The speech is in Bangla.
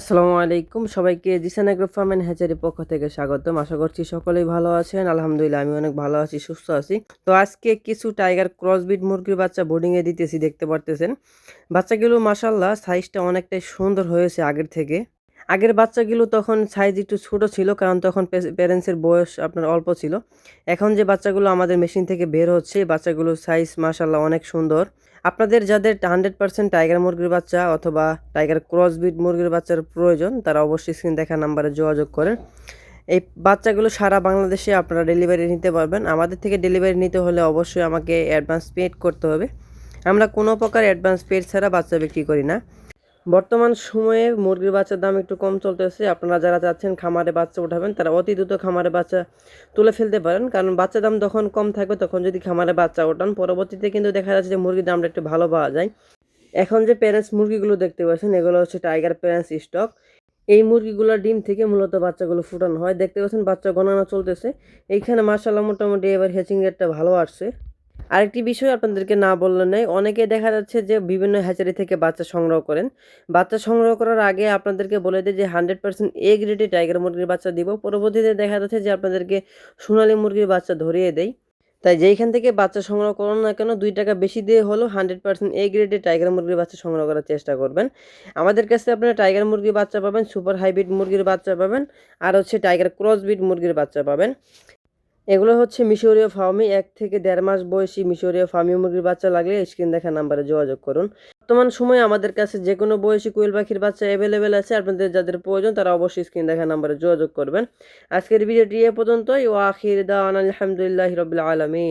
আসসালামু আলাইকুম। সবাইকে জিসান অ্যাগ্রো ফার্ম হ্যাচারি পক্ষ থেকে স্বাগতম। আশা করছি সকলেই ভালো আছেন। আলহামদুলিল্লাহ, আমি অনেক ভালো আছি, সুস্থ আছি। তো আজকে কিছু টাইগার ক্রসবিট মুরগির বাচ্চা বোর্ডিংয়ে দিতেছি, দেখতে পারতেছেন। বাচ্চাগুলো মাসাল্লাহ সাইজটা অনেকটাই সুন্দর হয়েছে আগের থেকে। আগের বাচ্চাগুলো তখন সাইজ একটু ছোটো ছিল, কারণ তখন প্যারেন্টসের বয়স আপনার অল্প ছিল। এখন যে বাচ্চাগুলো আমাদের মেশিন থেকে বের হচ্ছে বাচ্চাগুলোর সাইজ মাসাল্লাহ অনেক সুন্দর। আপনাদের যাদের হান্ড্রেড পার্সেন্ট টাইগার মুরগির বাচ্চা অথবা টাইগার ক্রসবিট মুরগির বাচ্চার প্রয়োজন, তারা অবশ্যই স্ক্রিন দেখা নাম্বারে যোগাযোগ করেন। এই বাচ্চাগুলো সারা বাংলাদেশে আপনারা ডেলিভারি নিতে পারবেন। আমাদের থেকে ডেলিভারি নিতে হলে অবশ্যই আমাকে অ্যাডভান্স পেড করতে হবে। আমরা কোনো প্রকার অ্যাডভান্স পেড ছাড়া বাচ্চা বিক্রি করি না। বর্তমান সময়ে মুরগির বাচ্চার দাম একটু কম চলতেছে। আপনারা যারা চাচ্ছেন খামারে বাচ্চা উঠাবেন, তারা অতি দ্রুত খামারে বাচ্চা তুলে ফেলতে পারেন। কারণ বাচ্চার দাম যখন কম থাকবে, তখন যদি খামারে বাচ্চা ওঠান, পরবর্তীতে কিন্তু দেখা যাচ্ছে যে মুরগির দামটা একটু ভালো পাওয়া যায়। এখন যে প্যারেন্টস মুরগিগুলো দেখতে পাচ্ছেন, এগুলো হচ্ছে টাইগার প্যারেন্টস স্টক এই মুরগিগুলোর ডিম থেকে মূলত বাচ্চাগুলো ফুটানো হয়। দেখতে পাচ্ছেন বাচ্চা গণনা চলতেছে। এইখানে মার্শাল্লাহ মোটামুটি এবার হ্যাচিং রেটটা ভালো আসছে। আরেকটি বিষয় আপনাদেরকে না বললে নেই, অনেকে দেখা যাচ্ছে যে বিভিন্ন হ্যাচারি থেকে বাচ্চা সংগ্রহ করেন। বাচ্চা সংগ্রহ করার আগে আপনাদেরকে বলে দেয় যে হান্ড্রেড পার্সেন্ট এ গ্রেডে টাইগার মুরগির বাচ্চা দিব। পরবর্তীতে দেখা যাচ্ছে যে আপনাদেরকে সোনালী মুরগির বাচ্চা ধরিয়ে দেয় তাই যেইখান থেকে বাচ্চা সংগ্রহ করুন না কেন, দুই টাকা বেশি দিয়ে হলেও হান্ড্রেড পার্সেন্ট এ গ্রেডে টাইগার মুরগির বাচ্চা সংগ্রহ করার চেষ্টা করবেন। আমাদের কাছে আপনারা টাইগার মুরগির বাচ্চা পাবেন সুপার হাইব্রিড মুরগির বাচ্চা পাবেন, আর হচ্ছে টাইগার ক্রসবিট মুরগির বাচ্চা পাবেন। এগুলো হচ্ছে মিশরীয় ফার্মি এক থেকে দেড় মাস বয়সী মিশরীয় ফার্মি মুরগির বাচ্চা লাগলে স্ক্রিন দেখা নাম্বারে যোগাযোগ করুন। বর্তমান সময়ে আমাদের কাছে যে কোনো বয়সী কোয়েল পাখির বাচ্চা অ্যাভেলেবেল আছে। আপনাদের যাদের প্রয়োজন, তারা অবশ্যই স্ক্রিন দেখা নাম্বারে যোগাযোগ করবেন। আজকের ভিডিওটি এ পর্যন্তই। ও আখির দা আলহামদুলিল্লাহ রবিল আলমী